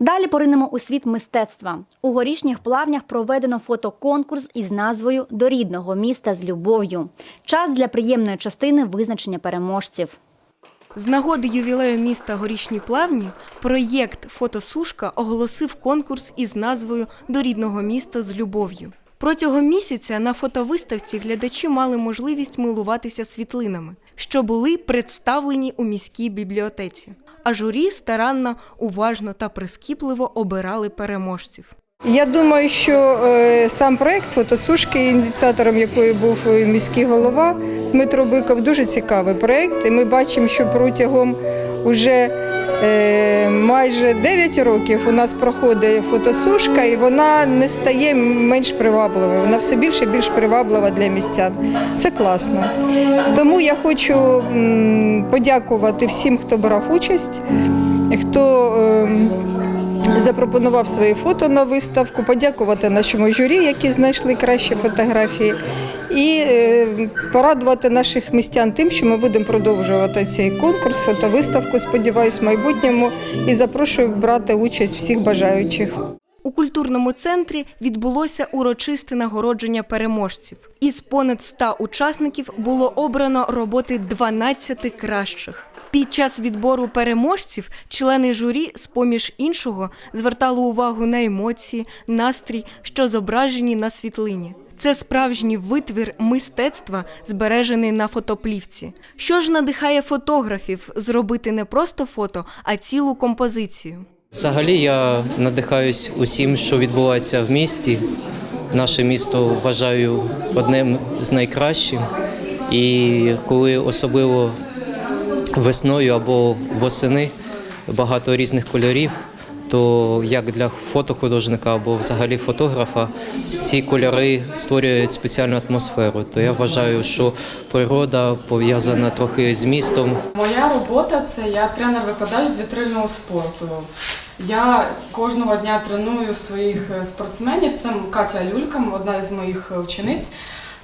Далі поринемо у світ мистецтва. У горішніх плавнях проведено фотоконкурс із назвою До рідного міста з любов'ю. Час для приємної частини визначення переможців. З нагоди ювілею міста Горішні Плавні проєкт Фотосушка оголосив конкурс із назвою До рідного міста з любов'ю. Протягом місяця на фотовиставці глядачі мали можливість милуватися світлинами, що були представлені у міській бібліотеці. А журі старанно, уважно та прискіпливо обирали переможців. Я думаю, що е, сам проект фотосушки, ініціатором якої був е, міський голова Дмитро Биков, дуже цікавий проект. І ми бачимо, що протягом уже майже 9 років у нас проходить фотосушка, і вона не стає менш привабливою. Вона все більше і більш приваблива для містян. Це класно. Тому я хочу подякувати всім, хто брав участь, хто. Запропонував свої фото на виставку, подякувати нашому журі, які знайшли кращі фотографії, і е, порадувати наших містян тим, що ми будемо продовжувати цей конкурс, фотовиставку, сподіваюсь, в майбутньому, і запрошую брати участь всіх бажаючих. У культурному центрі відбулося урочисте нагородження переможців. Із понад 100 учасників було обрано роботи 12 кращих. Під час відбору переможців члени журі, з поміж іншого, звертали увагу на емоції, настрій, що зображені на світлині. Це справжній витвір мистецтва, збережений на фотоплівці. Що ж надихає фотографів зробити не просто фото, а цілу композицію? Взагалі я надихаюсь усім, що відбувається в місті. Наше місто вважаю одним з найкращих. І коли особливо весною або восени багато різних кольорів, то як для фотохудожника або взагалі фотографа ці кольори створюють спеціальну атмосферу. То я вважаю, що природа пов'язана трохи з містом, Моя робота це я тренер-викладач з вітрильного спорту. Я кожного дня треную своїх е, спортсменів. Це Катя Люлька, одна із моїх е, учениць.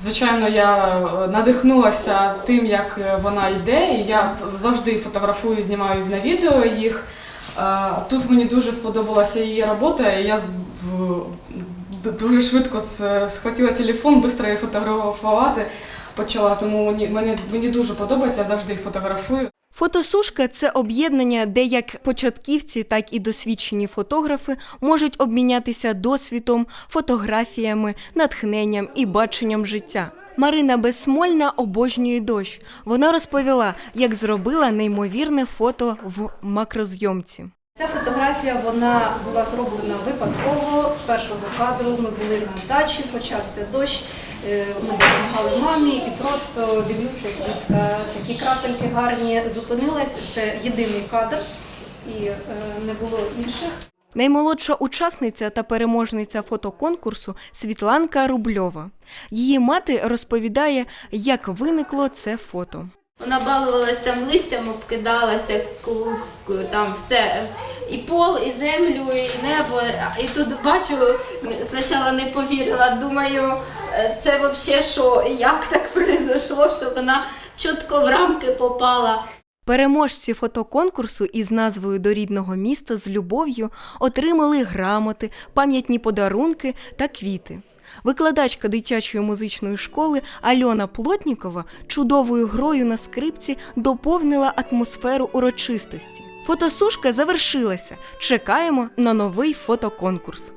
Звичайно, я е, надихнулася тим, як е, вона йде, і я завжди фотографую, знімаю на відео їх. Е, Тут мені дуже сподобалася її робота, я з- дуже швидко схватила телефон, швидко її фотографувати почала. Тому мені, мені дуже подобається, я завжди їх фотографую. Фотосушка це об'єднання, де як початківці, так і досвідчені фотографи можуть обмінятися досвідом, фотографіями, натхненням і баченням життя. Марина Безсмольна обожнює дощ. Вона розповіла, як зробила неймовірне фото в макрозйомці. Ця фотографія вона була зроблена випадково з першого кадру. Ми були на дачі, почався дощ. е, Ми допомагали мамі і просто дивлюся, квітка, такі крапельки гарні зупинилась. Це єдиний кадр і е, не було інших. Наймолодша учасниця та переможниця фотоконкурсу Світланка Рубльова. Її мати розповідає, як виникло це фото. Вона балувалась там листям, обкидалася, там все. І пол, і землю, і небо. І тут бачу, спочатку не повірила, думаю, е, це взагалі що, як так произошло, що вона чітко в рамки попала. Переможці фотоконкурсу із назвою До рідного міста з любов'ю отримали грамоти, пам'ятні подарунки та квіти. Викладачка дитячої музичної школи Альона Плотнікова чудовою грою на скрипці доповнила атмосферу урочистості. Фотосушка завершилася. Чекаємо на новий фотоконкурс.